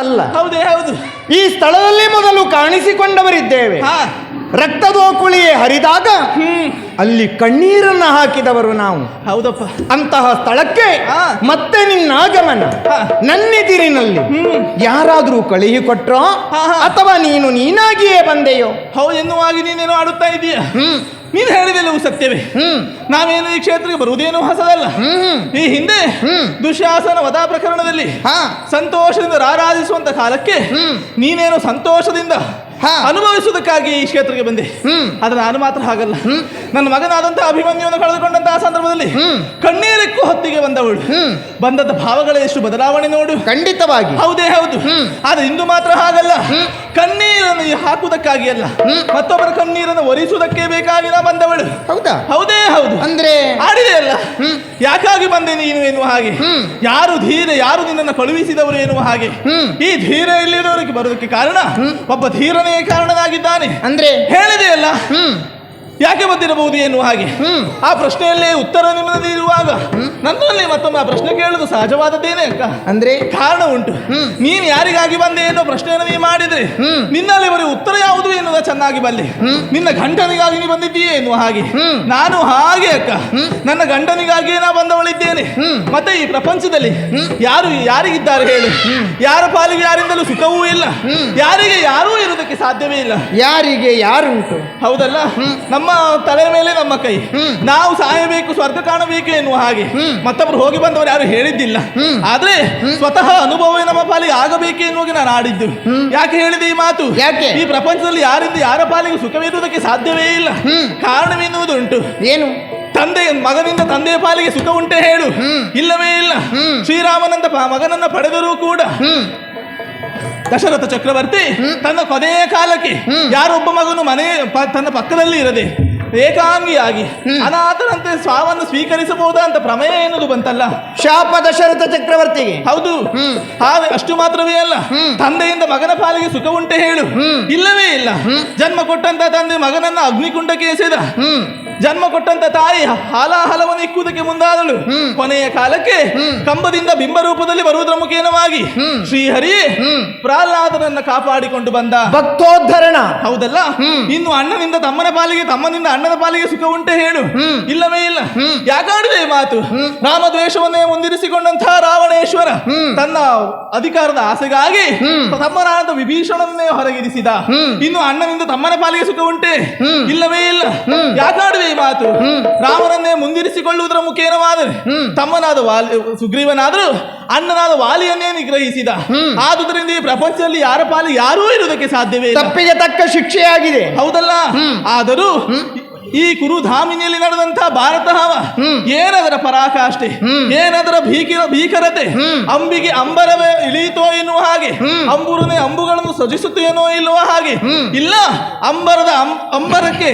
ಅಂತಲ್ಲ ಹೌದೇ ಹೌದು. ಈ ಸ್ಥಳದಲ್ಲಿ ಮೊದಲು ಕಾಣಿಸಿಕೊಂಡವರಿದ್ದೇವೆ. ರಕ್ತದೋಕುಳಿ ರಕ್ತದೋಕುಳಿಯೇ ಹರಿದಾಗ ಅಲ್ಲಿ ಕಣ್ಣೀರನ್ನ ಹಾಕಿದವರು ನಾವು. ಹೌದಪ್ಪ. ಅಂತಹ ಸ್ಥಳಕ್ಕೆ. ಮತ್ತೆ ನಿನ್ನ ಆಗಮನ. ನನ್ನೆದಿರಿನಲ್ಲಿ ಯಾರಾದರೂ ಕಳುಹಿ ಕೊಟ್ರೋ. ಅಥವಾ ನೀನು ನೀನಾಗಿಯೇ ಬಂದೆಯೋ? ಹೌದೆನ್ನುವಾಗಿ ನೀನೇನು ನೀನೇನೋ ಆಡುತ್ತಾ ಇದೀಯ? ಹ್ಮ್. ನೀನು ಹೇಳಿದೆಲ್ಲವೂ ಸತ್ಯವೇ. ಹ್ಮ್. ನಾವೇನು ಈ ಕ್ಷೇತ್ರಕ್ಕೆ ಬರುವುದೇನು ಹೊಸದಲ್ಲ. ಈ ಹಿಂದೆ ದುಶಾಸನ ದುಶ್ಯಾಸನ ವಧಾ ಪ್ರಕರಣದಲ್ಲಿ ಸಂತೋಷದಿಂದ ರಾರಾಧಿಸುವಂತ ಕಾಲಕ್ಕೆ. ನೀನೇನು ಸಂತೋಷದಿಂದ. ಅನುಭವಿಸುವುದಕ್ಕಾಗಿ ಈ ಕ್ಷೇತ್ರಕ್ಕೆ ಬಂದೆ. ಆದ್ರೆ ನಾನು ಮಾತ್ರ ಹಾಗಲ್ಲ. ನನ್ನ ಮಗನಾದಂತಹ ಅಭಿಮನ್ಯುವನ್ನು ಕಳೆದುಕೊಂಡಂತಹ ಸಂದರ್ಭದಲ್ಲಿ ಕಣ್ಣೀರಕ್ಕೂ ಹೊತ್ತಿಗೆ ಬಂದವಳು. ಬಂದಂತ ಬಂದದ ಭಾವಗಳ ಎಷ್ಟು ಬದಲಾವಣೆ ನೋಡು. ಖಂಡಿತವಾಗಿ. ಹೌದೇ ಹೌದು. ಆದ್ರೆ ಇಂದು ಮಾತ್ರ ಹಾಗಲ್ಲ. ಕಣ್ಣೀರನ್ನು ಹಾಕುವುದಕ್ಕಾಗಿ ಅಲ್ಲ. ಮತ್ತೊಬ್ಬರ ಕಣ್ಣೀರನ್ನು ಒರೆಸುವುದಕ್ಕೆ ಬೇಕಾಗಿ ನಾ ಬಂದವಳು. ಹೌದಾ? ಹೌದೇ ಹೌದು. ಅಂದ್ರೆ ಆಡಿದೆ ಅಲ್ಲ? ಹ್ಮ್. ಯಾಕಾಗಿ ಬಂದೆ ನೀನು ಎನ್ನುವ ಹಾಗೆ? ಹ್ಮ್. ಯಾರು ಧೀರ ಯಾರು ನಿನ್ನನ್ನು ಕಳುಹಿಸಿದವರು ಎನ್ನುವ ಹಾಗೆ? ಹ್ಮ್. ಈ ಧೀರ ಇಲ್ಲಿರೋರಿಗೆ ಬರೋದಕ್ಕೆ ಕಾರಣ ಒಬ್ಬ ಧೀರನೇ ಕಾರಣನಾಗಿದ್ದಾನೆ. ಅಂದ್ರೆ ಹೇಳಿದೆ ಅಲ್ಲ? ಹ್ಮ್. ಯಾಕೆ ಬಂದಿರಬಹುದು ಎನ್ನುವ ಹಾಗೆ. ಆ ಪ್ರಶ್ನೆಯಲ್ಲೇ ಉತ್ತರ ನಿಮ್ಮಲ್ಲಿ ಇರುವಾಗ ನನ್ನಲ್ಲಿ ಮತ್ತೊಮ್ಮೆ ಆ ಪ್ರಶ್ನೆ ಕೇಳುದು ಸಹಜವಾದದ್ದೇನೆ ಅಕ್ಕ. ಅಂದ್ರೆ? ಕಾರಣ ಉಂಟು. ನೀನು ಯಾರಿಗಾಗಿ ಬಂದೆ ಎನ್ನುವ ಪ್ರಶ್ನೆಯನ್ನು ನೀವು ಮಾಡಿದ್ರೆ. ನಿನ್ನಲ್ಲಿ ಬರೀ ಉತ್ತರ ಯಾವುದು ಎನ್ನುವ ಚೆನ್ನಾಗಿ ಬಲ್ಲೆ. ನಿನ್ನ ಗಂಡನಿಗಾಗಿ ನೀ ಬಂದಿದ್ದೀಯೇ ಎನ್ನುವ ಹಾಗೆ. ನಾನು ಹಾಗೆ ಅಕ್ಕ. ನನ್ನ ಗಂಡನಿಗಾಗಿಯೇ ನಾ ಬಂದವಳಿದ್ದೇನೆ. ಮತ್ತೆ ಈ ಪ್ರಪಂಚದಲ್ಲಿ ಯಾರು ಯಾರಿಗಿದ್ದಾರೆ ಹೇಳಿ. ಯಾರ ಪಾಲಿಗೆ ಯಾರಿಂದಲೂ ಸುಖವೂ ಇಲ್ಲ. ಯಾರಿಗೆ ಯಾರೂ ಇರುವುದಕ್ಕೆ ಸಾಧ್ಯವೇ ಇಲ್ಲ. ಯಾರಿಗೆ ಯಾರುಂಟು ಹೌದಲ್ಲ? ನಮ್ಮ ತಲೆ ಮೇಲೆ ನಮ್ಮ ಕೈ. ನಾವು ಸಾಯಬೇಕು ಸ್ವರ್ಗ ಕಾಣಬೇಕು ಎನ್ನುವ ಹಾಗೆ. ಮತ್ತೊಬ್ಬರು ಮತ್ತೊಬ್ರು ಹೋಗಿ ಬಂದವರು ಯಾರು ಹೇಳಿದ್ದಿಲ್ಲ. ಆದ್ರೆ ಸ್ವತಃ ಅನುಭವವೇ ನಮ್ಮ ಪಾಲಿಗೆ ಆಗಬೇಕು ಎನ್ನುವಾಗ ನಾನು ಆಡಿದ್ದು. ಯಾಕೆ ಹೇಳಿದೆ ಈ ಮಾತು? ಯಾಕೆ? ಈ ಪ್ರಪಂಚದಲ್ಲಿ ಯಾರಿಂದ ಯಾರ ಪಾಲಿಗೆ ಸುಖವಿರುವುದಕ್ಕೆ ಸಾಧ್ಯವೇ ಇಲ್ಲ. ಕಾರಣವೆನ್ನುವುದುಂಟು. ಏನು? ತಂದೆ ಮಗನಿಂದ ತಂದೆಯ ಪಾಲಿಗೆ ಸುಖ ಉಂಟೆ ಹೇಳು. ಇಲ್ಲವೇ ಇಲ್ಲ. ಶ್ರೀರಾಮನಂದ ಮಗನನ್ನ ಪಡೆದರೂ ಕೂಡ ದಶರಥ ಚಕ್ರವರ್ತಿ ತನ್ನ ಕೊನೆಯ ಕಾಲಕ್ಕೆ. ಯಾರೊಬ್ಬ ಮಗನು ಮನೆ ತನ್ನ ಪಕ್ಕದಲ್ಲಿ ಇರದೆ ಏಕಾಂಗಿಯಾಗಿ ಅನಾಥನಂತೆ ಸಾವನ್ನು ಸ್ವೀಕರಿಸಬಹುದಾ ಅಂತ ಪ್ರಮೇಯ ಎನ್ನುವುದು ಬಂತಲ್ಲ? ಶಾಪ ದಶರಥ ಚಕ್ರವರ್ತಿಗೆ. ಹೌದು. ಅಷ್ಟು ಮಾತ್ರವೇ ಅಲ್ಲ. ತಂದೆಯಿಂದ ಮಗನ ಪಾಲಿಗೆ ಸುಖ ಉಂಟೆ ಹೇಳು. ಇಲ್ಲವೇ ಇಲ್ಲ. ಜನ್ಮ ಕೊಟ್ಟಂತ ತಂದೆ ಮಗನನ್ನ ಅಗ್ನಿಕುಂಡಕ್ಕೆ ಎಸೆದ. ಜನ್ಮ ಕೊಟ್ಟಂತ ತಾಯಿ ಹಾಲಾಹಲವನ್ನು ಇಕ್ಕುವುದಕ್ಕೆ ಮುಂದಾದಳು. ಕೊನೆಯ ಕಾಲಕ್ಕೆ ಕಂಬದಿಂದ ಬಿಂಬ ರೂಪದಲ್ಲಿ ಬರುವುದರ ಮುಖೇನವಾಗಿ. ಶ್ರೀಹರಿ. ಪ್ರಹ್ಲಾದನನ್ನ ಕಾಪಾಡಿಕೊಂಡು ಬಂದ. ಭಕ್ತೋದ್ಧರಣ. ಹೌದಲ್ಲ? ಇನ್ನು ಅಣ್ಣನಿಂದ ತಮ್ಮನ ಪಾಲಿಗೆ ತಮ್ಮನಿಂದ ಅಣ್ಣನ ಪಾಲಿಗೆ ಸುಖ ಉಂಟೆ ಹೇಳು. ಇಲ್ಲವೇ ಇಲ್ಲ. ಯಾಕಾಡಿದೆ ಈ ಮಾತು. ರಾಮದ್ವೇಷವನ್ನೇ ಮುಂದಿರಿಸಿಕೊಂಡಂತಹ ಹ್ಮ್. ತನ್ನ ಅಧಿಕಾರದ ಆಸೆಗಾಗಿ. ತಮ್ಮನಾದ ವಿಭೀಷಣನ್ನೇ ಹೊರಗಿರಿಸಿದ ಇನ್ನು ಅಣ್ಣನಿಂದ ತಮ್ಮನ ಪಾಲಿಗೆ ಸುಖ ಉಂಟೆ. ಇಲ್ಲವೇ ಇಲ್ಲ. ಯಾಕಾಡುವೆ ಈ ಮಾತು. ರಾಮನನ್ನೇ ಮುಂದಿರಿಸಿಕೊಳ್ಳುವುದರ ಮುಖೇನವಾದರೆ ತಮ್ಮನಾದ ವಾಲಿ ಸುಗ್ರೀವನಾದರೂ ಅಣ್ಣನಾದ ವಾಲಿಯನ್ನೇ ನಿಗ್ರಹಿಸಿದ ಆದುದರಿಂದ ಈ ಪ್ರಪಂಚದಲ್ಲಿ ಯಾರ ಪಾಲು ಯಾರೂ ಇರುವುದಕ್ಕೆ ಸಾಧ್ಯವೇ ತಪ್ಪಿಗೆ ತಕ್ಕ ಶಿಕ್ಷೆಯಾಗಿದೆ ಹೌದಲ್ಲ ಆದರೂ ಈ ಕುರುಧಾಮಿನಿಯಲ್ಲಿ ನಡೆದಂತಹ ಭಾರತ ಹವ. ಏನದರ ಪರಾಕಾಷ್ಠೆ. ಏನದರ ಭೀಕರ ಭೀಕರತೆ ಅಂಬಿಗೆ ಅಂಬರವೇ ಇಳಿಯಿತೋ ಎನ್ನುವ ಹಾಗೆ. ಅಂಬುರನೆ ಅಂಬುಗಳನ್ನು ಸಜಿಸುತ್ತೇನೋ ಇಲ್ಲವ ಹಾಗೆ ಇಲ್ಲ ಅಂಬರದ ಅಂಬರಕ್ಕೆ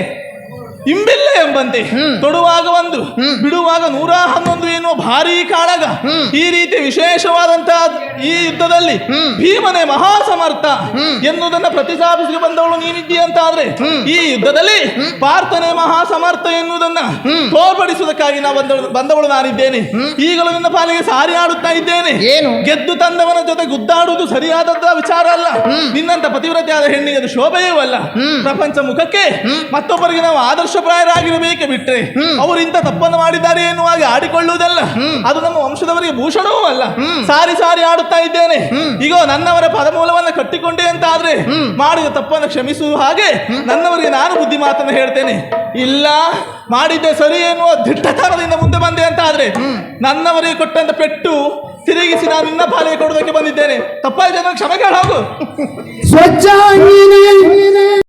ಇಂಬಿಲ್ಲ ಎಂಬಂತೆ ಹ್ಮ್. ಒಂದು ಬಿಡುವಾಗ ನೂರ ಹನ್ನೊಂದು ಎನ್ನುವ ಭಾರೀ ಕಾಳಗ. ಈ ರೀತಿ ವಿಶೇಷವಾದಂತಹ ಈ ಯುದ್ಧದಲ್ಲಿ ಭೀಮನೆ ಮಹಾಸಮರ್ಥ ಸಮರ್ಥ ಎನ್ನುವುದನ್ನ ಪ್ರತಿಪಾದಿಸಿ ಬಂದವಳು ನೀನಿದ್ದೀಯ ಅಂತ ಆದ್ರೆ ಈ ಯುದ್ಧದಲ್ಲಿ ಪಾರ್ಥನೆ ಮಹಾಸಮರ್ಥ ಎನ್ನುವುದನ್ನ ಹ್ಮ್. ತೋರ್ಪಡಿಸುವುದಕ್ಕಾಗಿ ನಾ ಬಂದವಳು ಬಂದವಳು ನಾನಿದ್ದೇನೆ. ಈಗಲೂ ನಿನ್ನ ಪಾಲಿಗೆ ಸಾರಿ ಆಡುತ್ತಾ ಇದ್ದೇನೆ. ಏನು? ಗೆದ್ದು ತಂದವನ ಜೊತೆ ಗುದ್ದಾಡುವುದು ಸರಿಯಾದಂತಹ ವಿಚಾರ ಅಲ್ಲ. ನಿನ್ನಂತ ಪತಿವ್ರತೆಯಾದ ಹೆಣ್ಣಿಗೆ ಅದು ಶೋಭೆಯೂ ಅಲ್ಲ. ಪ್ರಪಂಚ ಮುಖಕ್ಕೆ ಮತ್ತೊಬ್ಬರಿಗೆ ನಾವು ಆದರ್ಶಪ್ರಾಯರಾಗಿರಬೇಕೆ ಬಿಟ್ರೆ ಹ್ಮ್. ತಪ್ಪನ್ನು ಮಾಡಿದ್ದಾರೆ ಎನ್ನುವಾಗ ಆಡಿಕೊಳ್ಳುವುದಲ್ಲ. ಅದು ನಮ್ಮ ವಂಶದವರಿಗೆ ಭೂಷಣವೂ ಅಲ್ಲ. ಸಾರಿ ಸಾರಿ ಆಡುತ್ತಾ ಇದ್ದೇನೆ. ಈಗ ನನ್ನವರ ಪದಮೂಲವನ್ನ ಕಟ್ಟಿಕೊಂಡೆ ಅಂತ ಆದ್ರೆ ಮಾಡಿದ ತಪ್ಪನ್ನು ಕ್ಷಮಿಸುವ ಹಾಗೆ ನನ್ನವರಿಗೆ ನಾನು ಬುದ್ಧಿ ಮಾತನ್ನು ಹೇಳ್ತೇನೆ. ಇಲ್ಲ ಮಾಡಿದ್ದೆ ಸರಿ ಎನ್ನುವ ದಿಟ್ಟತನದಿಂದ ಮುಂದೆ ಬಂದೆ ಅಂತ ಆದ್ರೆ ನನ್ನವರಿಗೆ ಕೊಟ್ಟಂತ ಪೆಟ್ಟು ತಿರುಗಿಸಿ ನಾನು ನಿನ್ನ ಪಾಲಿಗೆ ಕೊಡೋದಕ್ಕೆ ಬಂದಿದ್ದೇನೆ. ತಪ್ಪಾಯ್ತು ಕ್ಷಮೆ ಕೇಳ ಹೋಗು. ಸ್ವಚ್ಛಾಂಗಿನಿ